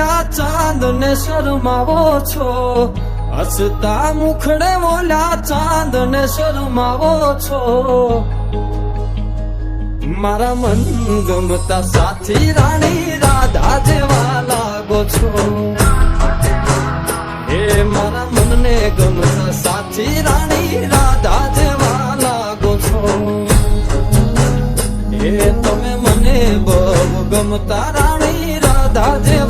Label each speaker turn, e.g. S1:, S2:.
S1: ઓલા ચાંદ ને શરમાવો છો હસતા મુખડે મોલા ચાંદ ને શરમાવો છો મારા મન ગમતા સાથી રાણી રાધા જેવા લાગો છો. એ મારા મનને ગમતા સાથી રાણી રાધા જેવા લાગો છો. હે તમે મને બહુ ગમતા રાણી રાધા જેવા